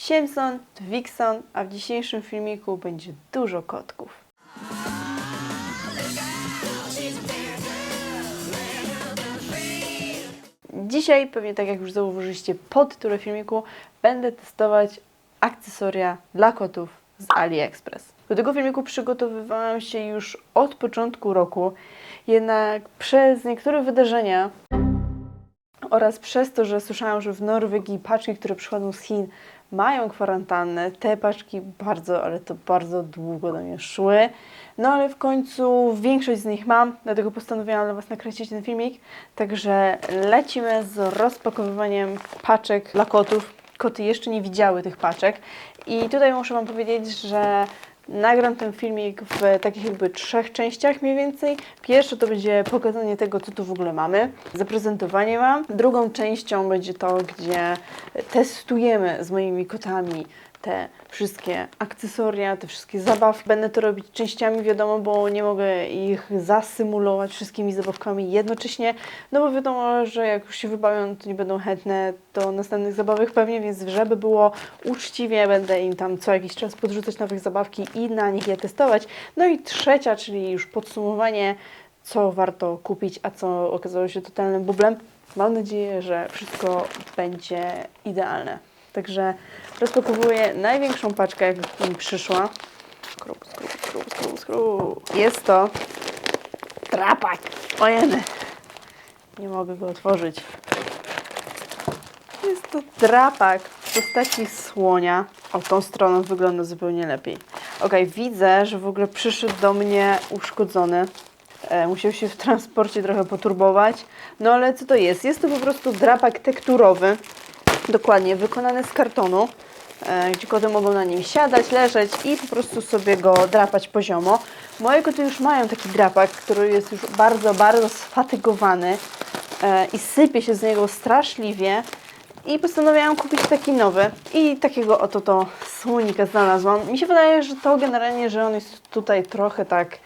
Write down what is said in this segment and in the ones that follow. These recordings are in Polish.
Siemson, Wixon, a w dzisiejszym filmiku będzie dużo kotków. Dzisiaj, pewnie tak jak już zauważyliście po tytule filmiku, będę testować akcesoria dla kotów z AliExpress. Do tego filmiku przygotowywałam się już od początku roku, jednak przez niektóre wydarzenia oraz przez to, że słyszałam, że w Norwegii paczki, które przychodzą z Chin, mają kwarantannę. Te paczki bardzo, ale to bardzo długo do mnie szły. No ale w końcu większość z nich mam, dlatego postanowiłam dla Was nakręcić ten filmik. Także lecimy z rozpakowywaniem paczek dla kotów. Koty jeszcze nie widziały tych paczek. I tutaj muszę Wam powiedzieć, że Nagram ten filmik w takich jakby trzech częściach mniej więcej. Pierwsza to będzie pokazanie tego, co tu w ogóle mamy, zaprezentowanie Wam. Drugą częścią będzie to, gdzie testujemy z moimi kotami te wszystkie akcesoria, te wszystkie zabawki. Będę to robić częściami, wiadomo, bo nie mogę ich zasymulować wszystkimi zabawkami jednocześnie, no bo wiadomo, że jak już się wybawią, to nie będą chętne do następnych zabawek pewnie, więc żeby było uczciwie, będę im tam co jakiś czas podrzucać nowych zabawki i na nich je testować. No i trzecia, czyli już podsumowanie, co warto kupić, a co okazało się totalnym bublem. Mam nadzieję, że wszystko będzie idealne. Także rozpakowuję największą paczkę, jak mi przyszła. Skrup, skrup, skrup, skrup. Jest to trapak. Ojeny. Nie mogę go otworzyć. Jest to drapak w postaci słonia. O, tą stroną wygląda zupełnie lepiej. Ok, widzę, że w ogóle przyszedł do mnie uszkodzony. E, musiał się w transporcie trochę poturbować. No ale co to jest? Jest to po prostu drapak tekturowy. Dokładnie, wykonany z kartonu, e, gdzie koty mogą na nim siadać, leżeć i po prostu sobie go drapać poziomo. Moje koty już mają taki drapak, który jest już bardzo, bardzo sfatygowany e, i sypie się z niego straszliwie. I postanowiłam kupić taki nowy i takiego oto to słonika znalazłam. Mi się wydaje, że to generalnie, że on jest tutaj trochę tak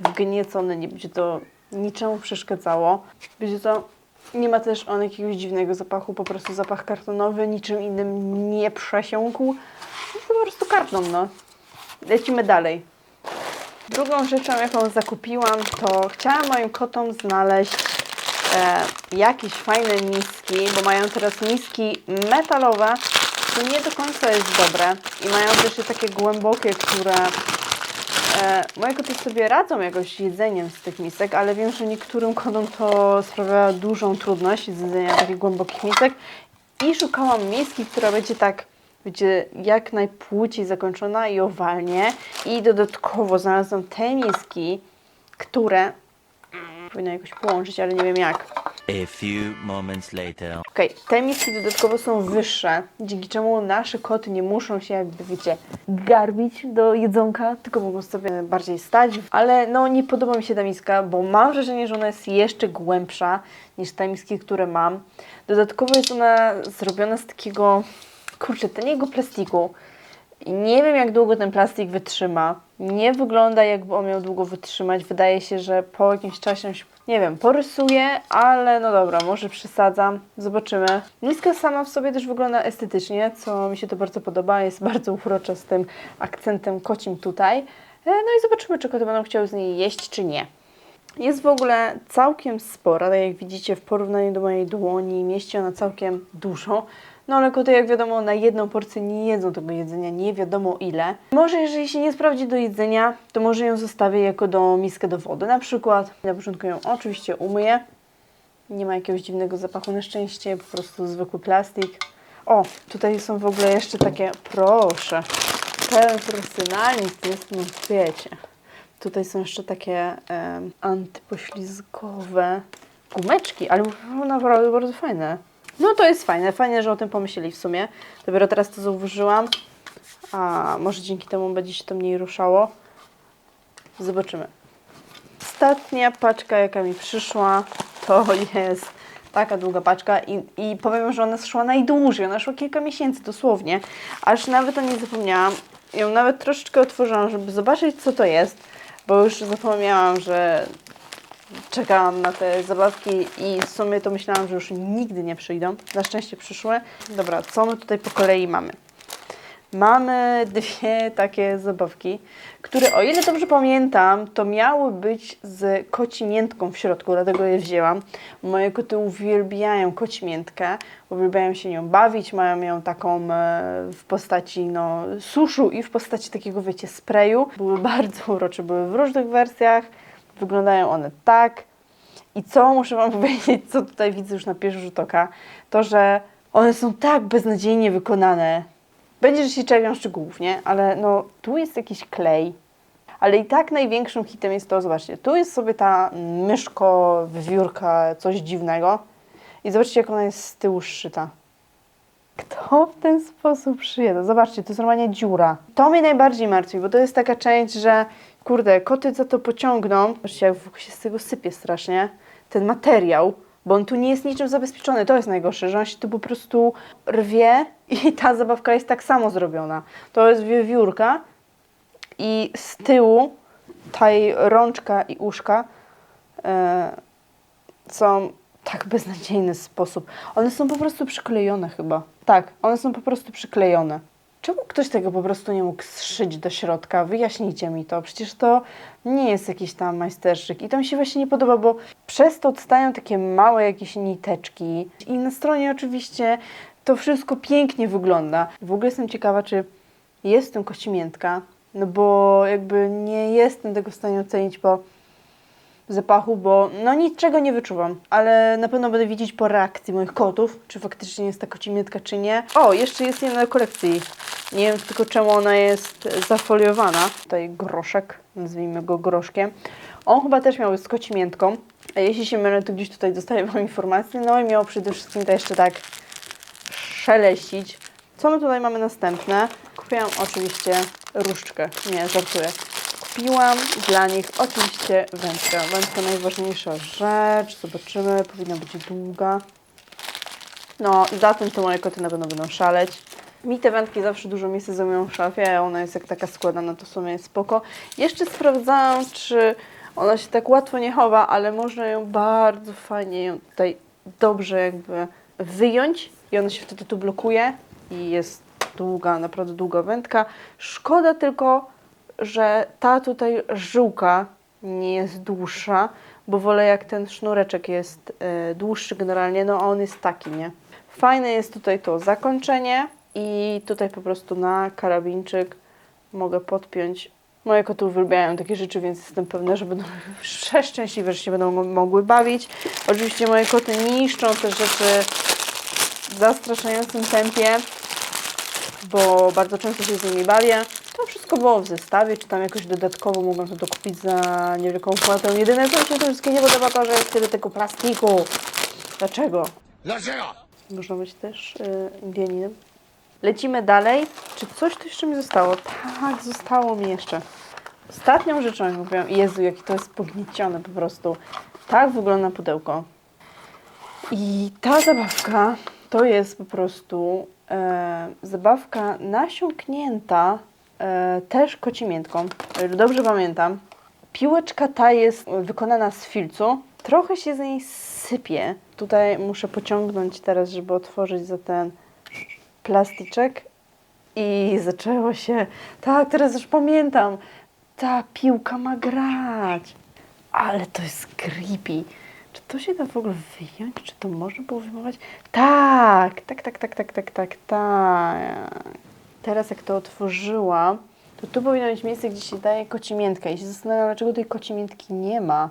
wgniecony, nie będzie to niczemu przeszkadzało. Będzie to nie ma też on jakiegoś dziwnego zapachu, po prostu zapach kartonowy, niczym innym nie przesiąkł. Jest to po prostu karton, no. Lecimy dalej. Drugą rzeczą, jaką zakupiłam, to chciałam moim kotom znaleźć e, jakieś fajne miski, bo mają teraz miski metalowe, co nie do końca jest dobre. I mają też takie głębokie, które moje koty sobie radzą jakoś jedzeniem z tych misek, ale wiem, że niektórym kotom to sprawia dużą trudność z jedzenia takich głębokich misek. I szukałam miski, która będzie tak, będzie jak najpłciej zakończona i owalnie. I dodatkowo znalazłam te miski, które powinno jakoś połączyć, ale nie wiem jak. A few moments later. Okej, te miski dodatkowo są wyższe, dzięki czemu nasze koty nie muszą się jakby, wiecie, garbić do jedzonka, tylko mogą sobie bardziej stać. Ale no, nie podoba mi się ta miska, bo mam wrażenie, że ona jest jeszcze głębsza niż te miski, które mam. Dodatkowo jest ona zrobiona z takiego, kurczę, taniego plastiku. Nie wiem, jak długo ten plastik wytrzyma. Nie wygląda, jakby on miał długo wytrzymać. Wydaje się, że po jakimś czasie, się, nie wiem, porysuje, ale no dobra, może przesadzam. Zobaczymy. Miska sama w sobie też wygląda estetycznie, co mi się to bardzo podoba. Jest bardzo urocza z tym akcentem kocim tutaj. E, No i zobaczymy, czy koty będą chciały z niej jeść, czy nie. Jest w ogóle całkiem spora, tak jak widzicie w porównaniu do mojej dłoni, mieści ona całkiem dużo. No ale koty jak wiadomo na jedną porcję nie jedzą tego jedzenia, nie wiadomo ile. Może jeżeli się nie sprawdzi do jedzenia, to może ją zostawię jako do miskę do wody na przykład. Na początku ją oczywiście umyję. Nie ma jakiegoś dziwnego zapachu na szczęście, po prostu zwykły plastik. O, tutaj są w ogóle jeszcze takie, proszę, pełen profesjonalizm jest na świecie. Tutaj są jeszcze takie antypoślizgowe gumeczki, ale naprawdę bardzo fajne. No to jest fajne, fajnie, że o tym pomyśleli w sumie. Dopiero teraz to zauważyłam. A może dzięki temu będzie się to mniej ruszało. Zobaczymy. Ostatnia paczka, jaka mi przyszła, to jest taka długa paczka i, i powiem, że ona szła najdłużej. Ona szła kilka miesięcy dosłownie, aż nawet o niej zapomniałam. Ją nawet troszeczkę otworzyłam, żeby zobaczyć, co to jest, bo już zapomniałam, że czekałam na te zabawki i w sumie to myślałam, że już nigdy nie przyjdą. Na szczęście przyszły. Dobra, co my tutaj po kolei mamy? mamy dwie takie zabawki, które o ile dobrze pamiętam, to miały być z kocimiętką w środku, dlatego je wzięłam. Moje koty uwielbiają kocimiętkę, uwielbiają się nią bawić, mają ją taką e, w postaci no, suszu i w postaci takiego, wiecie, sprayu. Były bardzo urocze, były w różnych wersjach, wyglądają one tak. I co muszę Wam powiedzieć, co tutaj widzę już na pierwszy rzut oka, to że one są tak beznadziejnie wykonane. Będzie, się czepiam szczegółów, nie? Ale no, tu jest jakiś klej. Ale i tak największym hitem jest to, zobaczcie, tu jest sobie ta myszko, wywiórka, coś dziwnego. I zobaczcie, jak ona jest z tyłu szyta. Kto w ten sposób szyje? to? Zobaczcie, to jest normalnie dziura. To mnie najbardziej martwi, bo to jest taka część, że kurde, koty za to pociągną. Zobaczcie, jak się z tego sypie strasznie. Ten materiał, bo on tu nie jest niczym zabezpieczony. To jest najgorsze, że on się tu po prostu rwie i ta zabawka jest tak samo zrobiona. To jest wiewiórka i z tyłu ta jej rączka i uszka e, są tak beznadziejny sposób. One są po prostu przyklejone chyba. Tak, one są po prostu przyklejone. Czemu ktoś tego po prostu nie mógł zszyć do środka? Wyjaśnijcie mi to. Przecież to nie jest jakiś tam majsterszczyk. I to mi się właśnie nie podoba, bo przez to odstają takie małe jakieś niteczki. I na stronie oczywiście to wszystko pięknie wygląda. W ogóle jestem ciekawa, czy jest w tym kocimiętka. No bo jakby nie jestem tego w stanie ocenić po zapachu, bo no niczego nie wyczuwam, ale na pewno będę widzieć po reakcji moich kotów, czy faktycznie jest ta kocimiętka, czy nie. O, jeszcze jest jedna na kolekcji. Nie wiem tylko czemu ona jest zafoliowana. Tutaj groszek, nazwijmy go groszkiem. On chyba też miał z kocimiętką. A jeśli się mylę, to gdzieś tutaj dostaję wam informację. No i miał przede wszystkim to jeszcze tak szeleścić. Co my tutaj mamy następne? Kupiłam oczywiście różdżkę. Nie, żartuję. Kupiłam dla nich oczywiście wędkę. Wędka najważniejsza rzecz. Zobaczymy, powinna być długa. No, za tym to moje koty na pewno będą szaleć. Mi te wędki zawsze dużo miejsca zajmują w szafie, ona jest jak taka składana, to w sumie jest spoko. Jeszcze sprawdzałam, czy ona się tak łatwo nie chowa, ale można ją bardzo fajnie ją tutaj dobrze jakby wyjąć i ona się wtedy tu blokuje i jest długa, naprawdę długa wędka. Szkoda tylko, że ta tutaj żyłka nie jest dłuższa, bo wolę jak ten sznureczek jest e, dłuższy generalnie, no a on jest taki, nie? Fajne jest tutaj to zakończenie i tutaj po prostu na karabinczyk mogę podpiąć. Moje koty uwielbiają takie rzeczy, więc jestem pewna, że będą przeszczęśliwe, że się będą mo- mogły bawić. Oczywiście moje koty niszczą te rzeczy w zastraszającym tempie, bo bardzo często się z nimi bawię. To wszystko było w zestawie, czy tam jakoś dodatkowo mogłam to dokupić za niewielką opłatę. Jedyne co mi się to wszystkie nie podoba to, że jest tyle tego plastiku. Dlaczego? Dlaczego? Można być też y, Indianinem. Lecimy dalej. Czy coś tu jeszcze mi zostało? Tak, zostało mi jeszcze. Ostatnią rzeczą, jak mówiłam, Jezu, jakie to jest pogniecione po prostu. Tak wygląda pudełko. I ta zabawka to jest po prostu zabawka nasiąknięta e, też kocimiętką. Dobrze pamiętam. Piłeczka ta jest wykonana z filcu. Trochę się z niej sypie. Tutaj muszę pociągnąć teraz, żeby otworzyć za ten plastyczek. I zaczęło się. Tak, teraz już pamiętam. Ta piłka ma grać. Ale to jest creepy. Czy to się da w ogóle wyjąć? Czy to można było wyjmować? Tak, tak, tak, tak, tak, tak, tak, tak. Teraz jak to otworzyłam, to tu powinno być miejsce, gdzie się daje kocimiętkę. I się zastanawiam, dlaczego tej kocimiętki nie ma.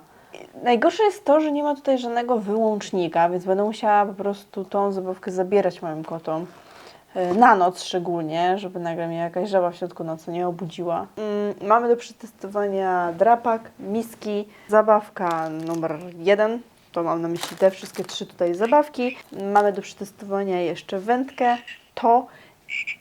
Najgorsze jest to, że nie ma tutaj żadnego wyłącznika, więc będę musiała po prostu tą zabawkę zabierać moim kotom. E, Na noc szczególnie, żeby nagle mnie jakaś żaba w środku nocy nie obudziła. Mm, mamy do przetestowania drapak, miski, zabawka numer jeden. To mam na myśli te wszystkie trzy tutaj zabawki. Mamy do przetestowania jeszcze wędkę, to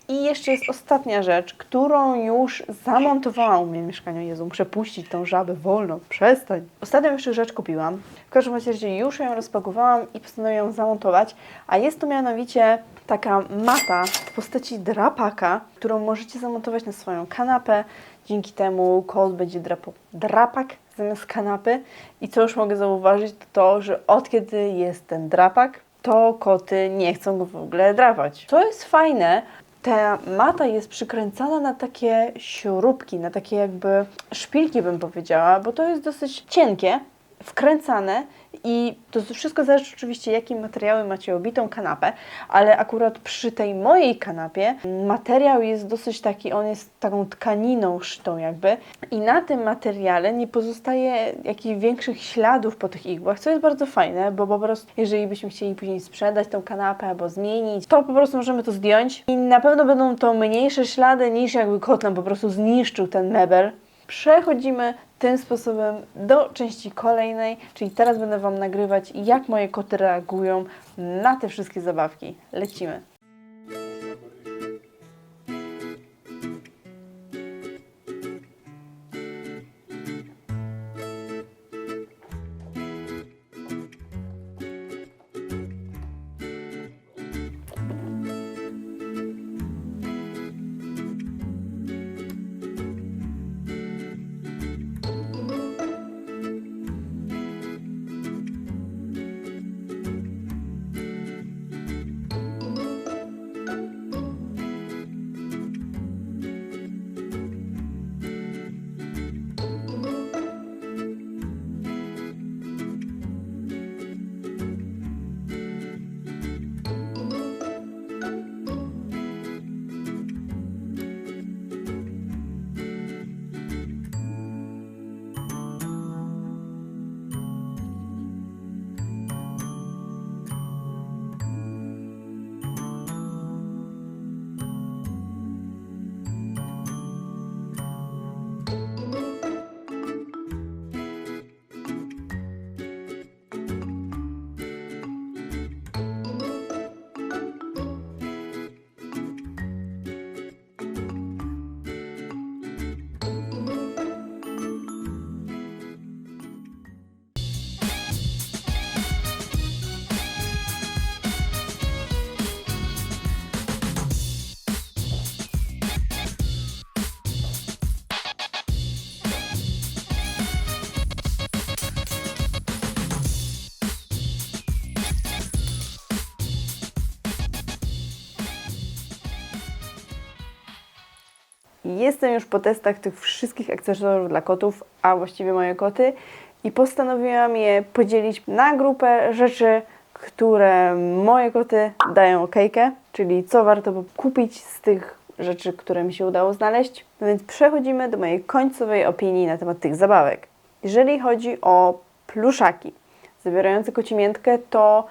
i jeszcze jest ostatnia rzecz, którą już zamontowałam u mnie w mieszkaniu. Jezu, muszę puścić tą żabę wolno, przestań. Ostatnią jeszcze rzecz kupiłam. W każdym razie już ją rozpakowałam i postanowiłam ją zamontować, a jest to mianowicie taka mata w postaci drapaka, którą możecie zamontować na swoją kanapę. Dzięki temu kot będzie drapał drapak zamiast kanapy. I co już mogę zauważyć, to to, że od kiedy jest ten drapak, to koty nie chcą go w ogóle drapać. Co jest fajne, ta mata jest przykręcana na takie śrubki, na takie jakby szpilki bym powiedziała, bo to jest dosyć cienkie, wkręcane i to wszystko zależy oczywiście jakim materiałem macie obitą kanapę, ale akurat przy tej mojej kanapie materiał jest dosyć taki, on jest taką tkaniną szytą jakby i na tym materiale nie pozostaje jakichś większych śladów po tych igłach, co jest bardzo fajne, bo po prostu jeżeli byśmy chcieli później sprzedać tą kanapę albo zmienić, to po prostu możemy to zdjąć i na pewno będą to mniejsze ślady niż jakby kot po prostu zniszczył ten mebel. Przechodzimy tym sposobem do części kolejnej, czyli teraz będę Wam nagrywać, jak moje koty reagują na te wszystkie zabawki. Lecimy. Jestem już po testach tych wszystkich akcesoriów dla kotów, a właściwie moje koty, i postanowiłam je podzielić na grupę rzeczy, które moje koty dają okejkę, czyli co warto kupić z tych rzeczy, które mi się udało znaleźć. No więc przechodzimy do mojej końcowej opinii na temat tych zabawek. Jeżeli chodzi o pluszaki zawierające kocimiętkę, to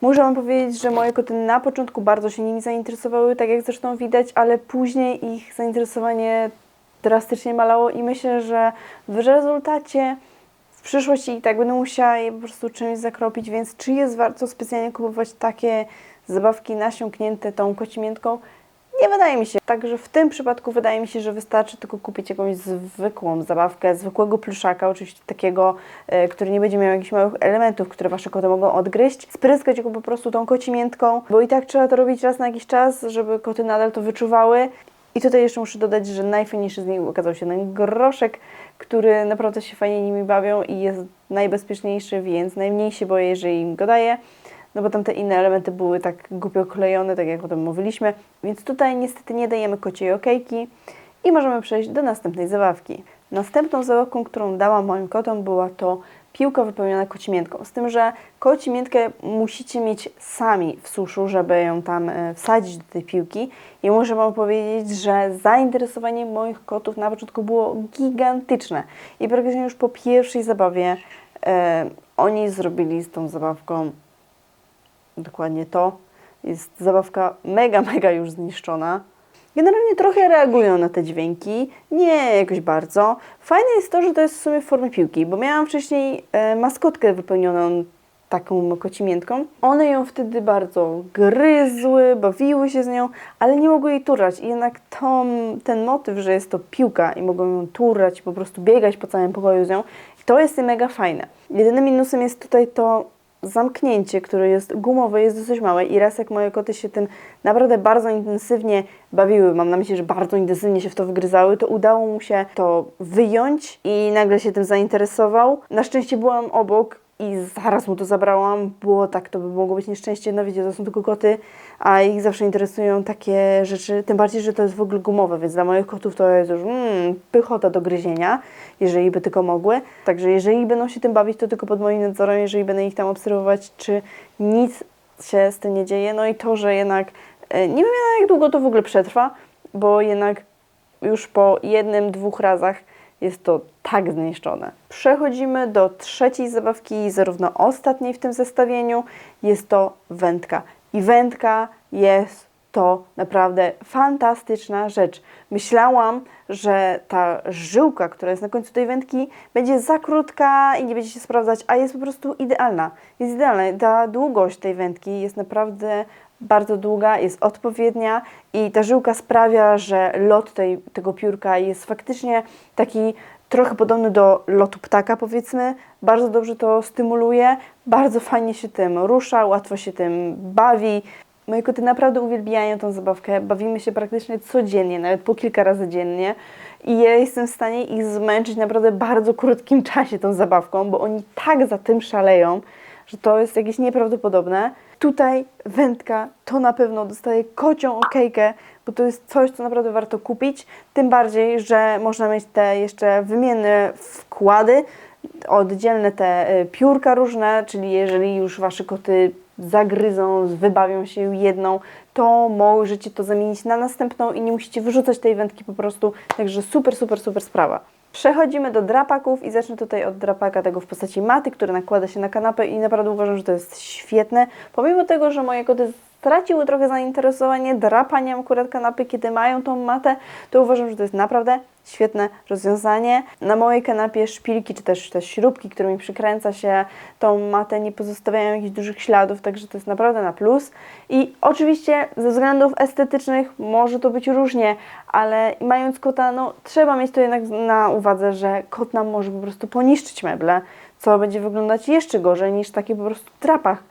Muszę Wam powiedzieć, że moje koty na początku bardzo się nimi zainteresowały, tak jak zresztą widać, ale później ich zainteresowanie drastycznie malało i myślę, że w rezultacie w przyszłości i tak będę musiała je po prostu czymś zakropić, więc czy jest warto specjalnie kupować takie zabawki nasiąknięte tą kocimiętką? Nie wydaje mi się. Także w tym przypadku wydaje mi się, że wystarczy tylko kupić jakąś zwykłą zabawkę, zwykłego pluszaka, oczywiście takiego, e, który nie będzie miał jakichś małych elementów, które Wasze koty mogą odgryźć. Spryskać go po prostu tą kocimiętką, bo i tak trzeba to robić raz na jakiś czas, żeby koty nadal to wyczuwały. I tutaj jeszcze muszę dodać, że najfajniejszy z nich okazał się ten groszek, który naprawdę się fajnie nimi bawią i jest najbezpieczniejszy, więc najmniej się boję, jeżeli im go daję no bo tam te inne elementy były tak głupio klejone, tak jak o tym mówiliśmy. Więc tutaj niestety nie dajemy kociej okejki i możemy przejść do następnej zabawki. Następną zabawką, którą dałam moim kotom była to piłka wypełniona kocimiętką. Z tym, że kocimiętkę musicie mieć sami w suszu, żeby ją tam e, wsadzić do tej piłki. I muszę Wam powiedzieć, że zainteresowanie moich kotów na początku było gigantyczne. I praktycznie już po pierwszej zabawie e, oni zrobili z tą zabawką dokładnie to. Jest zabawka mega, mega już zniszczona. Generalnie trochę reagują na te dźwięki, nie jakoś bardzo. Fajne jest to, że to jest w sumie w formie piłki, bo miałam wcześniej e, maskotkę wypełnioną taką kocimiętką. One ją wtedy bardzo gryzły, bawiły się z nią, ale nie mogły jej turać. I jednak to, ten motyw, że jest to piłka i mogą ją turać, po prostu biegać po całym pokoju z nią, to jest mega fajne. Jedynym minusem jest tutaj to zamknięcie, które jest gumowe, jest dosyć małe i raz jak moje koty się tym naprawdę bardzo intensywnie bawiły, mam na myśli, że bardzo intensywnie się w to wgryzały, to udało mu się to wyjąć i nagle się tym zainteresował. Na szczęście byłam obok i zaraz mu to zabrałam, bo tak to by mogło być nieszczęście. No wiecie, to są tylko koty, a ich zawsze interesują takie rzeczy, tym bardziej, że to jest w ogóle gumowe, więc dla moich kotów to jest już mm, pychota do gryzienia, jeżeli by tylko mogły. Także jeżeli będą się tym bawić, to tylko pod moim nadzorem, jeżeli będę ich tam obserwować, czy nic się z tym nie dzieje. No i to, że jednak e, nie wiem jak długo to w ogóle przetrwa, bo jednak już po jednym, dwóch razach jest to tak zniszczone. Przechodzimy do trzeciej zabawki, zarówno ostatniej w tym zestawieniu. Jest to wędka. I wędka jest to naprawdę fantastyczna rzecz. Myślałam, że ta żyłka, która jest na końcu tej wędki, będzie za krótka i nie będzie się sprawdzać, a jest po prostu idealna. Jest idealna. Ta długość tej wędki jest naprawdę bardzo długa, jest odpowiednia i ta żyłka sprawia, że lot tej, tego piórka jest faktycznie taki trochę podobny do lotu ptaka, powiedzmy. Bardzo dobrze to stymuluje, bardzo fajnie się tym rusza, łatwo się tym bawi. Moje koty naprawdę uwielbiają tą zabawkę. Bawimy się praktycznie codziennie, nawet po kilka razy dziennie. I ja jestem w stanie ich zmęczyć naprawdę bardzo krótkim czasie tą zabawką, bo oni tak za tym szaleją, że to jest jakieś nieprawdopodobne. Tutaj wędka to na pewno dostaje kocią okejkę, bo to jest coś, co naprawdę warto kupić. Tym bardziej, że można mieć te jeszcze wymienne wkłady, oddzielne te y, piórka różne, czyli jeżeli już wasze koty zagryzą, wybawią się jedną, to możecie to zamienić na następną i nie musicie wyrzucać tej wędki po prostu. Także super, super, super sprawa. Przechodzimy do drapaków i zacznę tutaj od drapaka tego w postaci maty, który nakłada się na kanapę i naprawdę uważam, że to jest świetne. Pomimo tego, że moje koty straciły trochę zainteresowanie drapaniem akurat kanapy, kiedy mają tą matę, to uważam, że to jest naprawdę świetne rozwiązanie. Na mojej kanapie szpilki, czy też te śrubki, którymi przykręca się tą matę, nie pozostawiają jakichś dużych śladów, także to jest naprawdę na plus. I oczywiście ze względów estetycznych może to być różnie, ale mając kota, no trzeba mieć to jednak na uwadze, że kot nam może po prostu poniszczyć meble, co będzie wyglądać jeszcze gorzej niż taki po prostu trapach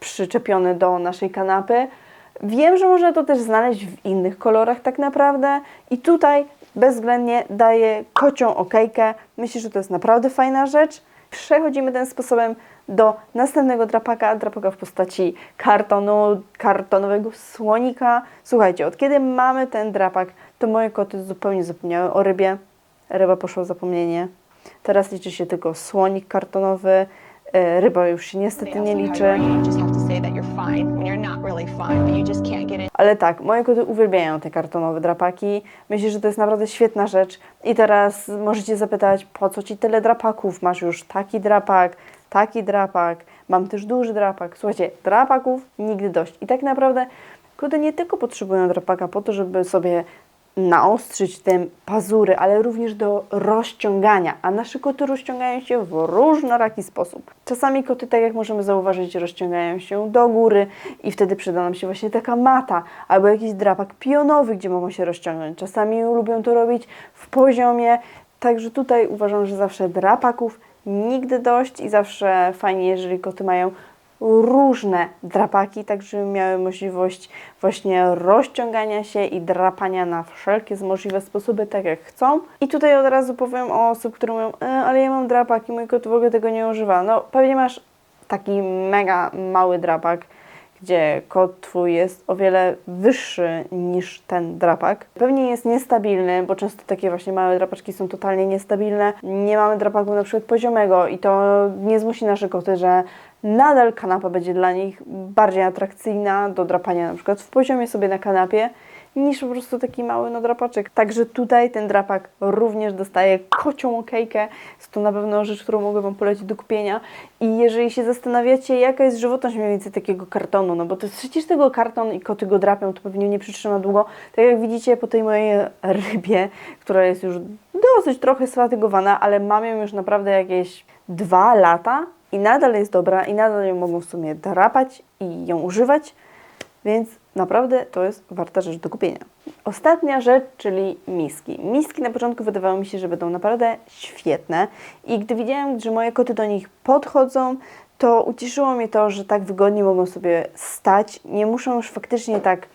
przyczepiony do naszej kanapy. Wiem, że można to też znaleźć w innych kolorach tak naprawdę i tutaj bezwzględnie daję kocią okejkę. Myślę, że to jest naprawdę fajna rzecz. Przechodzimy tym sposobem do następnego drapaka, drapaka w postaci kartonu, kartonowego słonika. Słuchajcie, od kiedy mamy ten drapak, to moje koty zupełnie zapomniały o rybie. Ryba poszła w zapomnienie. Teraz liczy się tylko słonik kartonowy. E, Ryba już się niestety nie liczy. Ale tak, moje koty uwielbiają te kartonowe drapaki. Myślę, że to jest naprawdę świetna rzecz. I teraz możecie zapytać, po co ci tyle drapaków? Masz już taki drapak, taki drapak, mam też duży drapak. Słuchajcie, drapaków nigdy dość. I tak naprawdę koty nie tylko potrzebują drapaka po to, żeby sobie naostrzyć te pazury, ale również do rozciągania. A nasze koty rozciągają się w różnoraki sposób. Czasami koty, tak jak możemy zauważyć, rozciągają się do góry i wtedy przyda nam się właśnie taka mata albo jakiś drapak pionowy, gdzie mogą się rozciągnąć. Czasami lubią to robić w poziomie, także tutaj uważam, że zawsze drapaków nigdy dość i zawsze fajnie, jeżeli koty mają różne drapaki, tak żeby miały możliwość właśnie rozciągania się i drapania na wszelkie możliwe sposoby, tak jak chcą. I tutaj od razu powiem o osób, które mówią, e, ale ja mam drapak i mój kot w ogóle tego nie używa. No pewnie masz taki mega mały drapak, gdzie kot twój jest o wiele wyższy niż ten drapak. Pewnie jest niestabilny, bo często takie właśnie małe drapaczki są totalnie niestabilne. Nie mamy drapaku na przykład poziomego i to nie zmusi nasze koty, że nadal kanapa będzie dla nich bardziej atrakcyjna do drapania na przykład w poziomie sobie na kanapie niż po prostu taki mały no drapaczek. Także tutaj ten drapak również dostaje kocią okejkę. Jest to na pewno rzecz, którą mogę Wam polecić do kupienia. I jeżeli się zastanawiacie, jaka jest żywotność mniej więcej takiego kartonu, no bo to przecież tego karton i koty go drapią, to pewnie nie przytrzyma długo. Tak jak widzicie po tej mojej rybie, która jest już dosyć trochę sfatygowana, ale mam ją już naprawdę jakieś dwa lata i nadal jest dobra i nadal ją mogą w sumie drapać i ją używać. Więc naprawdę to jest warta rzecz do kupienia. Ostatnia rzecz, czyli miski. Miski na początku wydawało mi się, że będą naprawdę świetne i gdy widziałam, że moje koty do nich podchodzą, to ucieszyło mnie to, że tak wygodnie mogą sobie stać. Nie muszą już faktycznie tak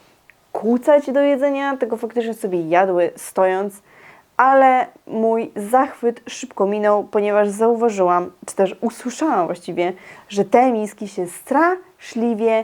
kłócać do jedzenia, tylko faktycznie sobie jadły stojąc. ale mój zachwyt szybko minął, ponieważ zauważyłam, czy też usłyszałam właściwie, że te miski się straszliwie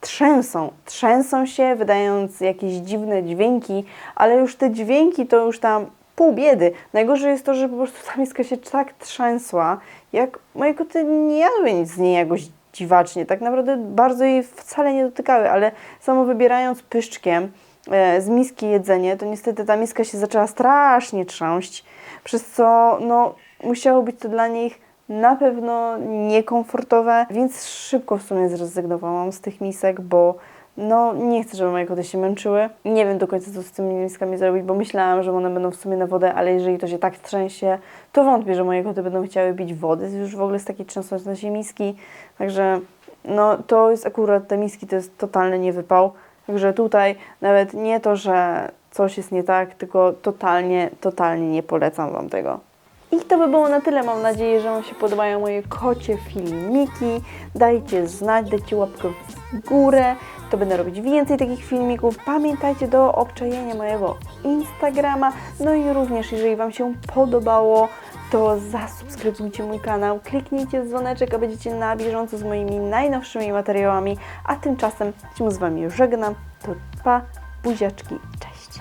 trzęsą. Trzęsą się, wydając jakieś dziwne dźwięki, ale już te dźwięki to już tam pół biedy. Najgorzej jest to, że po prostu ta miska się tak trzęsła, jak moje koty nie jadły nic z niej jakoś dziwacznie. Tak naprawdę bardzo jej wcale nie dotykały, ale samo wybierając pyszczkiem e, z miski jedzenie, to niestety ta miska się zaczęła strasznie trząść, przez co no, musiało być to dla nich na pewno niekomfortowe, więc szybko w sumie zrezygnowałam z tych misek, bo no nie chcę, żeby moje koty się męczyły. Nie wiem do końca, co z tymi miskami zrobić, bo myślałam, że one będą w sumie na wodę, ale jeżeli to się tak trzęsie, to wątpię, że moje koty będą chciały pić wody już w ogóle z takiej trzęsącej miski. Także no to jest akurat, te miski to jest totalny niewypał. Także tutaj nawet nie to, że coś jest nie tak, tylko totalnie, totalnie nie polecam Wam tego. I to by było na tyle. Mam nadzieję, że Wam się podobają moje kocie filmiki. Dajcie znać, dajcie łapkę w górę. To będę robić więcej takich filmików. Pamiętajcie do obczajenia mojego Instagrama. No i również, jeżeli Wam się podobało, to zasubskrybujcie mój kanał, kliknijcie dzwoneczek, a będziecie na bieżąco z moimi najnowszymi materiałami. A tymczasem się z Wami żegnam. To pa, buziaczki, cześć.